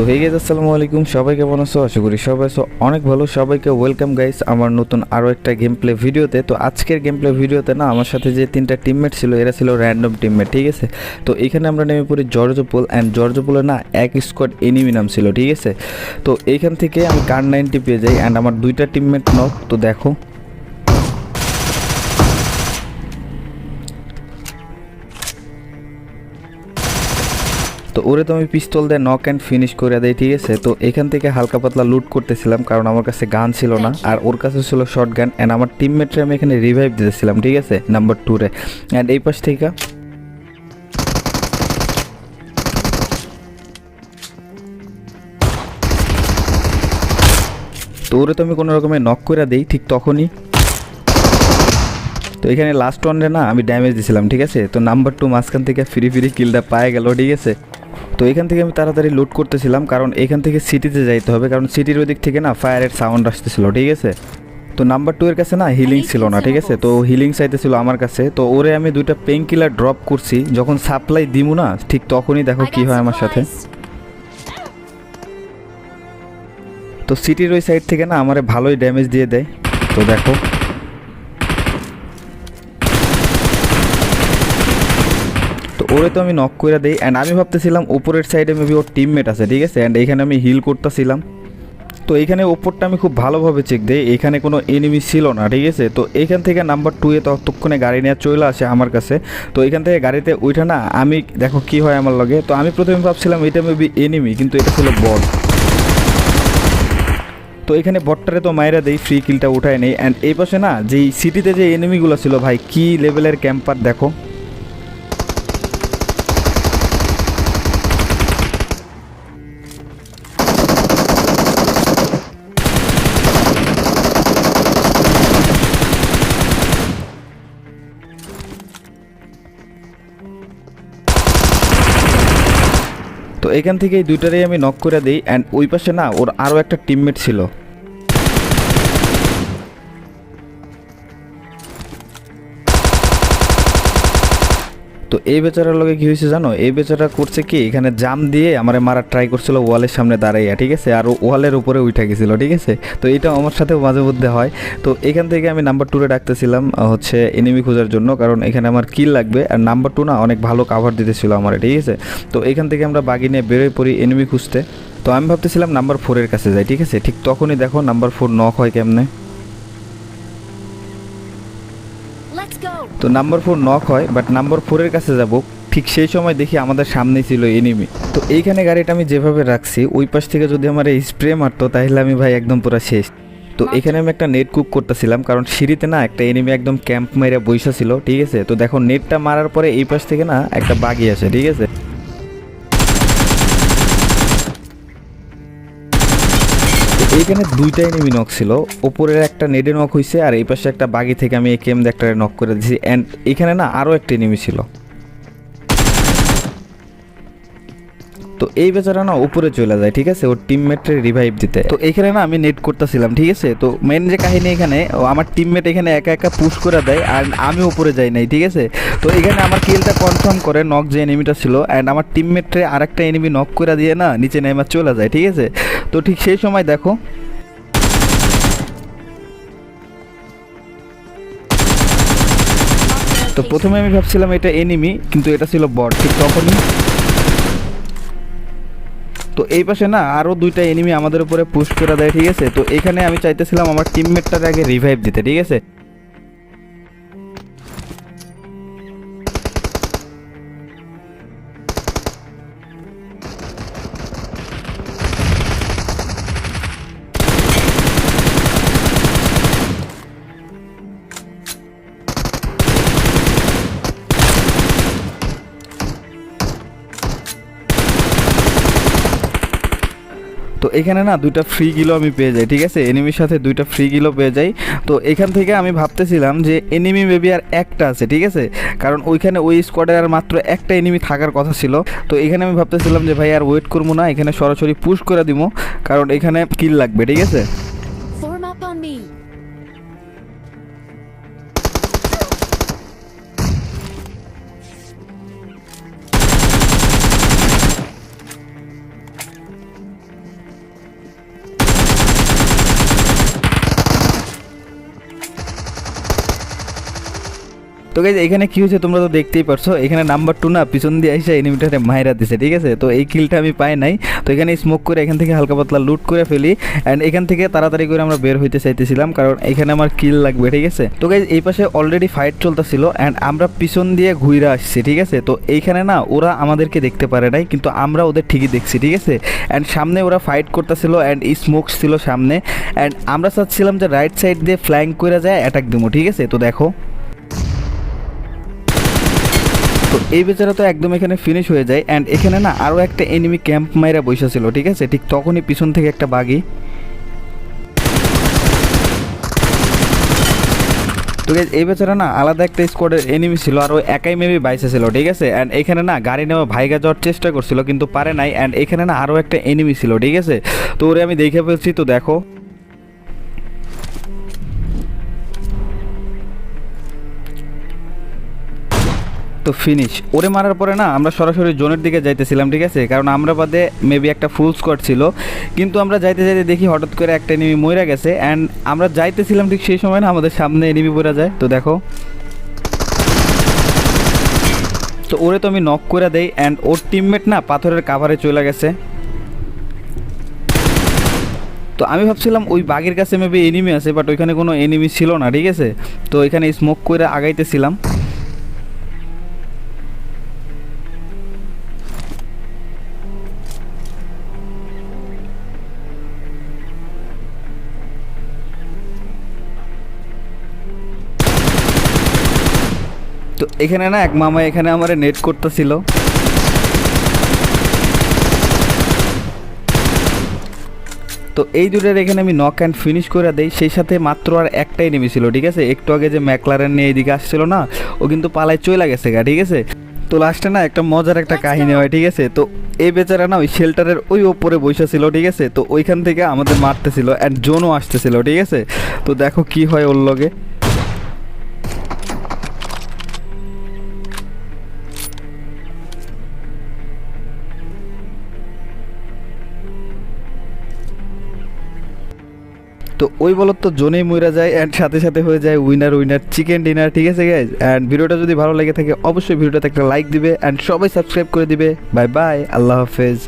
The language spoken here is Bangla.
সো হে গেজ আসসালামু আলাইকুম। সবাই কেমন আছো? আশা করি সবাই আছো। অনেক ভালো। সবাইকে ওয়েলকাম গাইস আমার নতুন আরও একটা গেম প্লে ভিডিওতে তো আজকের গেম প্লে ভিডিওতে না, আমার সাথে যে তিনটা টিমমেট ছিল, এরা ছিল র্যান্ডম টিমমেট ঠিক আছে? তো এখানে আমরা নেমে পড়ি জর্জপোল অ্যান্ড জর্জপোলে না এক স্কোয়াড এনিমি নাম ছিল, ঠিক আছে? তো এইখান থেকে আমি কার নাইনটি পেয়ে যাই অ্যান্ড আমার দুইটা টিমমেট নক তো দেখো। ওরে তো আমি পিস্তল দিয়ে নক অ্যান্ড ফিনিশ করে দেয় ঠিক আছে? তো এখান থেকে হালকা পাতলা লুট করতেছিলাম কারণ আমার কাছে গান ছিল না। আর ওর কাছে ছিল শর্ট গান অ্যান্ড আমার টিমমেটরে আমি এখানে রিভাইভ দিতেছিলাম ঠিক আছে? নাম্বার টুরে অ্যান্ড এই পাশ থেকে তো ওরে তো আমি কোনো রকমে নক করে দেই ঠিক তখনই। তো এখানে লাস্ট ওয়ানে না আমি ড্যামেজ দিছিলাম ঠিক আছে? তো নাম্বার টু মাঝখান থেকে ফ্রি ফ্রি কিলটা পায়ে গেল ঠিক আছে? তো এখান থেকে আমি তাড়াতাড়ি লুট করতেছিলাম, কারণ এখান থেকে সিটিতে যাইতে হবে, কারণ সিটির ওই দিক থেকে না ফায়ারের সাউন্ড আসতেছিল, ঠিক আছে? তো নাম্বার টু এর কাছে না হিলিং ছিল না, ঠিক আছে? তো হিলিং চাইতেছিল আমার কাছে, তো ওরে আমি দুইটা পেন কিলার ড্রপ করছি, যখন সাপ্লাই দিমু না, ঠিক তখনই দেখো কি হয় আমার সাথে। তো সিটির ওই সাইড থেকে না আমারে ভালোই ড্যামেজ দিয়ে দেয়, তো দেখো। ওরে তো আমি নক করে দিই। অ্যান্ড আমি ভাবতেছিলাম উপরের সাইডে মেবি ওর টিমমেট আছে, ঠিক আছে? অ্যান্ড এখানে আমি হিল করতেছিলাম। তো এইখানে ওপরটা আমি খুব ভালোভাবে চেক দিই। এখানে কোনো এনিমি ছিল না, ঠিক আছে? তো এখান থেকে নাম্বার টু এ ততক্ষণে গাড়ি নিয়ে চলে আসে আমার কাছে। তো এখান থেকে গাড়িতে উঠে না, আমি দেখো কি হয় আমার লগে। তো আমি প্রথমে ভাবছিলাম এটা মেবি এনিমি কিন্তু এটা ছিল বল তো এখানে বটটারে তো মায়েরা দেই ফ্রি কিলটা উঠায় নেই। অ্যান্ড এই পাশে না, যেই সিটিতে যে এনিমিগুলো ছিল, ভাই, কি লেভেলের ক্যাম্পার দেখো। এখান থেকে দুইটারেই আমি নক করে দিই অ্যান্ড ওই পাশে না ওর আরও একটা টিমমেট ছিল। এই বেচারার লগে কি হয়েছে জানো? এই বেচারা করছে কি, এখানে জাম দিয়ে আমার মারা ট্রাই করছিল ওয়ালের সামনে দাঁড়াইয়া, ঠিক আছে? আর ওয়ালের উপরে উঠে গেছিল, ঠিক আছে? তো এটা আমার সাথে মাঝে মধ্যে হয়। তো এখান থেকে আমি নাম্বার টুরে ডাকতেছিলাম হচ্ছে এনিমি খোঁজার জন্য, কারণ এখানে আমার কিল লাগবে। আর নাম্বার টু না অনেক ভালো কাভার দিতেছিল আমার, ঠিক আছে? তো এখান থেকে আমরা বাগি নিয়ে বেরোয় পড়ি এনিমি খুঁজতে। তো আমি ভাবতেছিলাম নাম্বার ফোরের কাছে যাই, ঠিক আছে? ঠিক তখনই দেখো নাম্বার ফোর নক হয় কেমনে? তো নাম্বার ফোর নক হয় বাট নাম্বার ফোরের কাছে যাব। ঠিক সেই সময় দেখি আমাদের সামনেই ছিল এনিমি তো এইখানে গাড়িটা আমি যেভাবে রাখছি ওই পাশ থেকে যদি আমার এই স্প্রে মারতো তাহলে আমি ভাই একদম পুরো শেষ। তো এখানে আমি একটা নেট কুক করতেছিলাম কারণ সিঁড়িতে না একটা এনিমি একদম ক্যাম্প মেরে বৈশা ছিল ঠিক আছে? তো দেখো নেটটা মারার পরে এই পাশ থেকে না একটা বাগি আসে ঠিক আছে? তো দুইটাই দুইটা এনিমি নক ছিল। ওপরের একটা নেডে নক হয়েছে আর এই পাশে একটা বাগি থেকে আমি একেম একটা নক করে দিয়েছি অ্যান্ড এখানে না আরও একটা এনিমি ছিল। তো এই বেচারা না উপরে চলে যায়, ঠিক আছে? ওর টিমমেটের রিভাইভ দিতে। তো এখানে না আমি নেট করতেছিলাম, ঠিক আছে? তো মেন যে কাহিনী এখানে আমার টিমমেট এখানে একা একা পুশ করে দেয় আর আমি উপরে যাই নাই, ঠিক আছে? তো এখানে আমার কিলটা কনফার্ম করে নক যে এনিমিটা ছিল অ্যান্ড আমার টিমমেটরে আরেকটা এনিমি নক করে দিয়ে না নিচে নেমে চলে যায়, ঠিক আছে? তো ঠিক সেই সময় দেখো, তো প্রথমে আমি ভাবছিলাম এটা এনিমি কিন্তু এটা ছিল বট ঠিক তখনই তো এই পাশে না আরও দুইটা এনিমি আমাদের উপরে পুশ করে দেয়, ঠিক আছে? তো এখানে আমি চাইতেছিলাম আমার টিমমেটটার আগে রিভাইভ দিতে, ঠিক আছে? তো এখানে না দুইটা ফ্রি গিলো আমি পেয়ে যাই, ঠিক আছে? এনিমির সাথে দুইটা ফ্রি গিলো পেয়ে যাই। তো এখান থেকে আমি ভাবতেছিলাম যে এনিমি মেবি আর একটা আছে, ঠিক আছে? কারণ ওইখানে ওই স্কোয়াডে আর মাত্র একটা এনিমি থাকার কথা ছিল। তো এখানে আমি ভাবতেছিলাম যে ভাই আর ওয়েট করব না, এখানে সরাসরি পুশ করে দিব, কারণ এখানে কিল লাগবে, ঠিক আছে? গাইজ এখানে কি হয়েছে তোমরা তো দেখতেই পারছ, এখানে নাম্বার টু না, পিছন দিয়ে এসে এনিমিটারে মাইরা দিছে, ঠিক আছে? তো এই কিলটা আমি পাই নাই। তো এখানে স্মোক করে এখান থেকে হালকা পাতলা লুট করে ফেলি অ্যান্ড এখান থেকে তাড়াতাড়ি করে আমরা বের হইতে চাইতেছিলাম, কারণ এখানে আমার কিল লাগবে, ঠিক আছে? তো গাইজ এই পাশে অলরেডি ফাইট চলতেছিল অ্যান্ড আমরা পিছন দিয়ে ঘুরে আসছি, ঠিক আছে? তো এইখানে না, ওরা আমাদেরকে দেখতে পারে নাই, কিন্তু আমরা ওদের ঠিকই দেখছি, ঠিক আছে? অ্যান্ড সামনে ওরা ফাইট করতেছিল অ্যান্ড স্মোক ছিল সামনে অ্যান্ড আমরা চাচ্ছিলাম যে রাইট সাইড দিয়ে ফ্ল্যাঙ্ক করে যায় অ্যাটাক দিব ঠিক আছে? তো দেখো। তো এই বেচারা তো একদম এখানে ফিনিশ হয়ে যায় অ্যান্ড এখানে না আরও একটা এনিমি ক্যাম্প মাইরা বসে ছিল, ঠিক আছে? ঠিক তখনই পিছন থেকে একটা বাগি তো এই বেচারা না আলাদা একটা স্কোয়াডের এনিমি ছিল, আর ও একাই মেবি বাইসে ছিল, ঠিক আছে? অ্যান্ড এখানে না গাড়ি নেওয়া ভাইগা যাওয়ার চেষ্টা করছিল, কিন্তু পারে নাই অ্যান্ড এখানে না আরও একটা এনিমি ছিল, ঠিক আছে? তো ওরে আমি দেখে ফেলছি, তো দেখো। তো ফিনিশ ওরে মারার পরে না, আমরা সরাসরি জোনের দিকে যাইতেছিলাম, ঠিক আছে? কারণ আমরা বাদে মেবি একটা ফুল স্কোয়াড ছিল। কিন্তু আমরা যাইতে যাইতে দেখি হঠাৎ করে একটা এনিমি মরে গেছে অ্যান্ড আমরা যাইতেছিলাম ঠিক সেই সময় না, আমাদের সামনে এনিমি পড়ে যায়। তো দেখো। তো ওরে তো আমি নক করে দেই অ্যান্ড ওর টিমমেট না পাথরের কাভারে চলে গেছে। তো আমি ভাবছিলাম ওই বাঘের কাছে মেবি এনিমি আছে বাট ওইখানে কোনো এনিমি ছিল না, ঠিক আছে? তো এখানে স্মোক করে আগাইতেছিলাম। এখানে না এক মামা এখানে আমার নেট করতেছিল। তো এই দুটোর এখানে আমি নক অ্যান্ড ফিনিশ করে দেই সেই সাথে মাত্র আর একটাই নেমেছিল ঠিক আছে? একটু আগে যে ম্যাকলারেন নিয়ে এইদিকে আসছিল না ও কিন্তু পালায় চলে গেছে গা ঠিক আছে? তো লাস্টে না একটা মজার একটা কাহিনী হয় ঠিক আছে? তো এই বেচারা না ওই শেল্টারের ওই ওপরে বসে ছিল ঠিক আছে? তো ওইখান থেকে আমাদের মারতেছিল অ্যান্ড জোনও আসতেছিল ঠিক আছে? তো দেখো কি হয় ওর লগে। তো ওই বলত তো জোনেই মইরা যায় অ্যান্ড সাথে সাথে হয়ে যায় উইনার উইনার চিকেন ডিনার ঠিক আছে গাইজ অ্যান্ড ভিডিওটা যদি ভালো লেগে থাকে, অবশ্যই ভিডিওটাতে একটা লাইক দিবে অ্যান্ড সবাই সাবস্ক্রাইব করে দিবে। বাই বাই আল্লাহ হাফেজ।